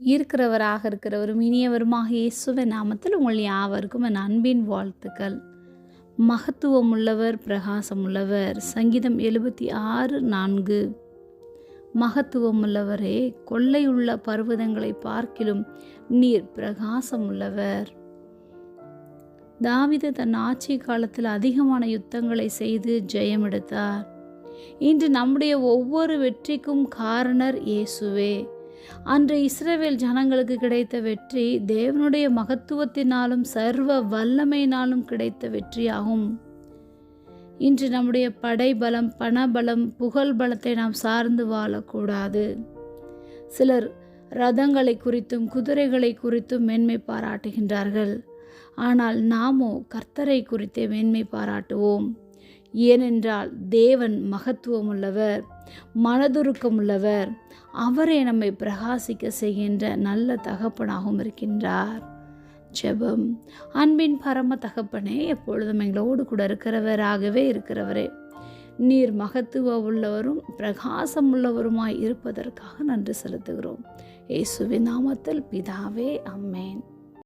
இருக்கிறவராக இருக்கிறவரும் இனியவருமாக இயேசுவின் நாமத்தில் உங்கள் யாவருக்கும் என் அன்பின் வாழ்த்துக்கள். மகத்துவம் உள்ளவர் பிரகாசம் உள்ளவர் சங்கீதம் எழுபத்தி ஆறு நான்கு. மகத்துவம் உள்ளவரே கொள்ளையுள்ள பர்வதங்களை பார்க்கிலும் நீர் பிரகாசம் உள்ளவர் தாவித தன் ஆட்சி காலத்தில் அதிகமான யுத்தங்களை செய்து ஜெயம் எடுத்தார் இன்று நம்முடைய ஒவ்வொரு வெற்றிக்கும் காரணர் இயேசுவே. அன்று இஸ்ரேவேல் ஜனங்களுக்கு கிடைத்த வெற்றி தேவனுடைய மகத்துவத்தினாலும் சர்வ வல்லமையினாலும் கிடைத்த வெற்றியாகும். இன்று நம்முடைய படைபலம் பணபலம் புகழ் பலத்தை நாம் சார்ந்து வாழக்கூடாது. சிலர் ரதங்களை குறித்தும் குதிரைகளை குறித்தும் மேன்மை பாராட்டுகின்றார்கள். ஆனால் நாமோ கர்த்தரை குறித்தே மேன்மை பாராட்டுவோம். ஏனென்றால் தேவன் மகத்துவமுள்ளவர் மனதுருக்கமுள்ளவர். அவரே நம்மை பிரகாசிக்க செய்கின்ற நல்ல தகப்பனாகவும் இருக்கின்றார். ஜெபம். அன்பின் பரம தகப்பனே எப்பொழுதும் எங்களோடு கூட இருக்கிறவராகவே இருக்கிறவரே நீர் மகத்துவ உள்ளவரும் பிரகாசம் உள்ளவருமாய் இருப்பதற்காக நன்றி செலுத்துகிறோம். ஏசுவின் நாமத்தில் பிதாவே அம்மேன்.